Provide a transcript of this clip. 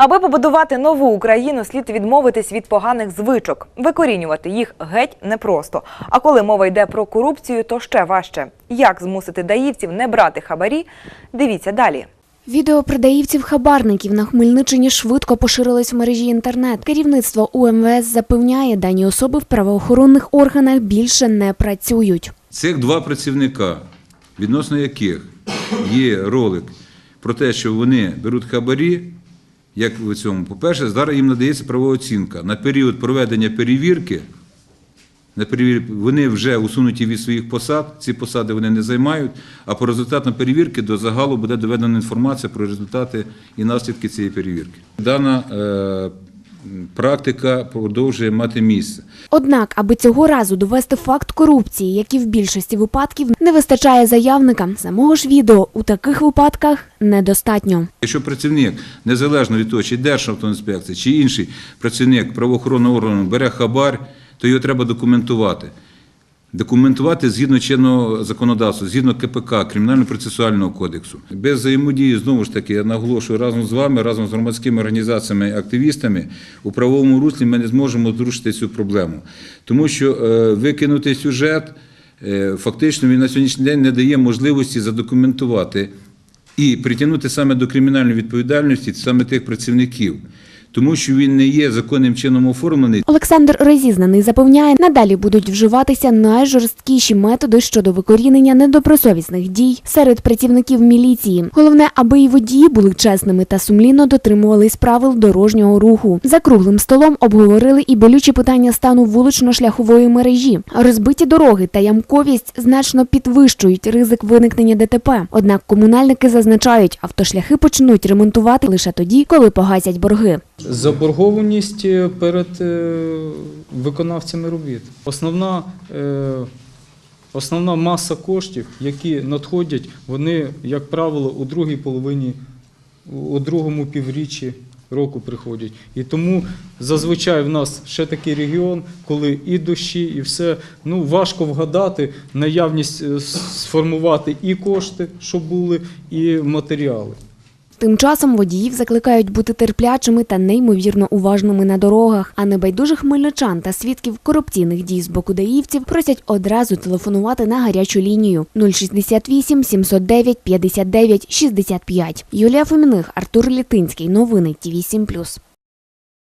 Аби побудувати нову Україну, слід відмовитись від поганих звичок. Викорінювати їх геть непросто. А коли мова йде про корупцію, то ще важче. Як змусити даївців не брати хабарі? Дивіться далі. Відео продаївців-хабарників на Хмельниччині швидко поширилось в мережі інтернет. Керівництво УМВС запевняє, дані особи в правоохоронних органах більше не працюють. Цих два працівника, відносно яких є ролик про те, що вони беруть хабарі, як в цьому, по-перше, зараз їм надається правова оцінка. На період проведення перевірки, на перевірки, вони вже усунуті від своїх посад, ці посади вони не займають, а по результатам перевірки до загалу буде доведена інформація про результати і наслідки цієї перевірки. Дана е... практика продовжує мати місце. Однак, аби цього разу довести факт корупції, як і в більшості випадків, не вистачає заявника. Самого ж відео у таких випадках недостатньо. Якщо працівник, незалежно від того, чи Державтоінспекція, чи інший працівник правоохоронного органу бере хабар, то його треба документувати. Документувати згідно чинного законодавства, згідно КПК, Кримінально-процесуального кодексу. Без взаємодії, знову ж таки, я наголошую разом з вами, разом з громадськими організаціями активістами у правовому руслі ми не зможемо зрушити цю проблему. Тому що е, викинути сюжет е, фактично він на сьогоднішній день не дає можливості задокументувати і притягнути саме до кримінальної відповідальності саме тих працівників, тому що він не є законним чином оформлений. Олександр Розізнаний запевняє, надалі будуть вживатися найжорсткіші методи щодо викорінення недобросовісних дій серед працівників міліції. Головне, аби і водії були чесними та сумлінно дотримувались правил дорожнього руху. За круглим столом обговорили і болючі питання стану вулично-шляхової мережі. Розбиті дороги та ямковість значно підвищують ризик виникнення ДТП. Однак комунальники зазначають, автошляхи почнуть ремонтувати лише тоді, коли погасять борги. Заборгованість е, перед е, виконавцями робіт. Основна, е, основна маса коштів, які надходять, вони, як правило, у другій половині, у другому півріччі року приходять. І тому зазвичай в нас ще такий регіон, коли і дощі, і все. Ну, важко вгадати наявність сформувати і кошти, щоб були, і матеріали. Тим часом водіїв закликають бути терплячими та неймовірно уважними на дорогах. А небайдужих хмельничан та свідків корупційних дій з боку даївців просять одразу телефонувати на гарячу лінію 068 709 59 65. Юлія Фоміних, Артур Літинський. Новини Ті 7+.